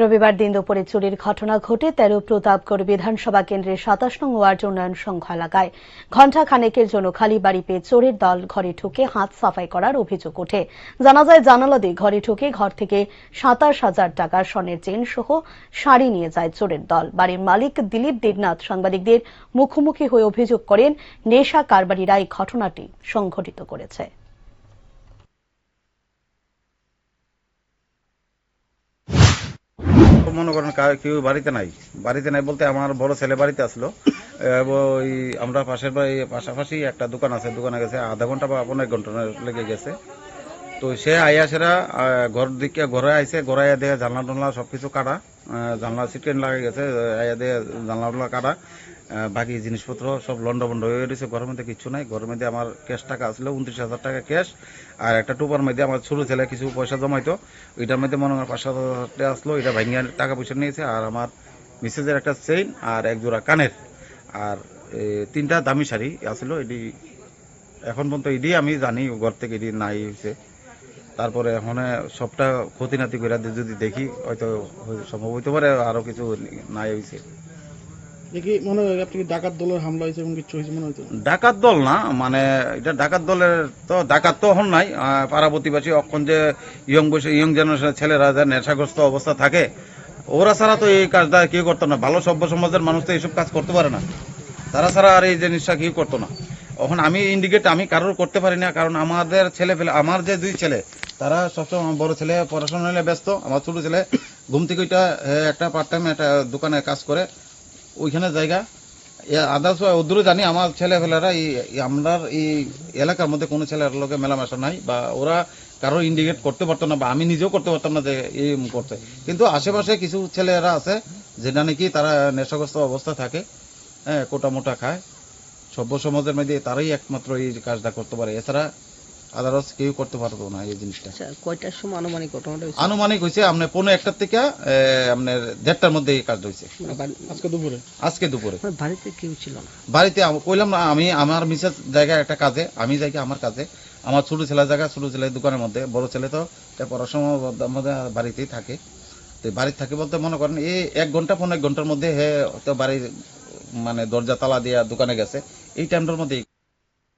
রবিবার দিন দুপুরে চুরির ঘটনা ঘটে তেরো প্রতাপগড় বিধানসভা কেন্দ্রের সাতাশ নং ওয়ার্ড উন্নয়ন সংঘ এলাকায়। ঘণ্টা খানেকের জন্য খালি বাড়ি পেয়ে চোরের দল ঘরে ঢুকে হাত সাফাই করার অভিযোগ ওঠে। জানা যায় জানালা দিয়ে ঘরে ঢুকে ঘর থেকে সাতাশ হাজার টাকা স্বর্ণের চেন সহ শাড়ি নিয়ে যায় চোরের দল। বাড়ির মালিক দিলীপ দেবনাথ সাংবাদিকদের মুখোমুখি হয়ে অভিযোগ করেন, নেশা কারবারিরা এই ঘটনাটি সংঘটিত করেছে। মনে করেন কেউ বাড়িতে নাই। বাড়িতে নাই বলতে আমার বড় ছেলে বাড়িতে আসলো। ওই আমরা পাশের পাশাপাশি একটা দোকান আছে, দোকানে গেছে আধা ঘণ্টা বা পনেরো ঘণ্টা লেগে গেছে। তো সে আইয়া সেরা ঘর দিকে ঘরে আইসে ঘরে আইয়া দিয়ে জানলা টানলা সব কিছু কাটা জানলা সিটেন লাগে গেছে, আইয়া দিয়ে জানলা টানলা কাটা বাকি জিনিসপত্র সব লন্ড বন্ড হয়ে গেছে, ঘরের মধ্যে কিছু নাই, ঘরের মধ্যে আমার ক্যাশ টাকা আসলো উনত্রিশ হাজার টাকা ক্যাশ আর একটা টুপার মধ্যে আমার ছোট ছেলে কিছু পয়সা জমাইতো, ওইটার মধ্যে মনে হয় পাঁচ হাজার টাকা আসলো, এটা ভাঙিয়ে টাকা পয়সা নিয়েছে, আর আমার মিসেসের একটা চেইন আর এক জোড়া কানের, আর তিনটা দামি শাড়ি আসলো এটি এখন পর্যন্ত এটি আমি জানি, ঘর থেকে এটি নাই হয়েছে। তারপরে এখন সবটা ক্ষতি নাতি করে যদি দেখি হয়তো সম্ভব হইতে পারে আরও কিছু নাই হয়েছে দেখি মনে হয় আপনি ডাকাত দলের হামলা হয়েছে এবং কিছু হয়েছে মনে হচ্ছে ডাকাত দল না মানে এটা ডাকাত দলের তো ডাকাত তো হন নাই পাড়া প্রতিবাসী অক্ষণ যে ইয়ং বয়সে ইয়ং জেনারেশনের ছেলেরা যে নেশাগ্রস্ত অবস্থা থাকে ওরা ছাড়া তো এই কাজটা কেউ করতো না। ভালো সভ্য সমাজের মানুষ তো এইসব কাজ করতে পারে না। তারা ছাড়া আর এই জিনিসটা কেউ করতো না। এখন আমি ইন্ডিকেট আমি কারোর করতে পারি না কারণ আমাদের ছেলে ফেলে আমার যে দুই ছেলে তারা সবসময় আমার বড় ছেলে, পড়াশোনা নিয়ে ব্যস্ত, আমার ছোট ছেলে। ঘুম থেকে ওইটা একটা পার্ট টাইম একটা দোকানে কাজ করে। ওইখানে জায়গা। আদার্স ওদূরে জানি, আমার ছেলেপেলেরা এই এই আমরার এই এলাকার মধ্যে কোনো ছেলের লোকে মেলামেশা নাই, বা ওরা কারও ইন্ডিকেট করতে পারতো না, বা আমি নিজেও করতে পারতাম না যে এই করতে কিন্তু আশেপাশে কিছু ছেলেরা আছে, যেটা নাকি তারা নেশাগ্রস্ত অবস্থা থাকে হ্যাঁ কোটা মোটা খায়। সভ্য সমাজের মধ্যে তারাই একমাত্র এই কাজটা করতে পারে। এছাড়া আদারস কেউ করতে পারতো না এই জিনিসটা। আচ্ছা কয়টার সময় আনুমানিক ঘটনাটা হয়েছে আনুমানিক হয়েছে আপনার পনেরো একটার থেকে আপনার দেড়টার মধ্যে এই কাজ হয়েছে। মানে আজকে দুপুরে? আজকে দুপুরে। মানে বাড়িতে কেউ ছিল না? বাড়িতে কইলাম না আমি আমার মিসেস জায়গায় একটা কাজে আমি যাই আমার কাজে আমার ছোট ছেলের জায়গা ছোট ছেলের দোকানের মধ্যে বড় ছেলে তো তা পড়াশোনা মধ্যে বাড়িতেই থাকে। তো বাড়িতে থাকে বলতে মনে করেন এই এক ঘণ্টা পনেরো এক ঘণ্টার মধ্যে হে তো বাড়ির মানে দরজা তালা দিয়ে দোকানে গেছে এই টাইমটার মধ্যে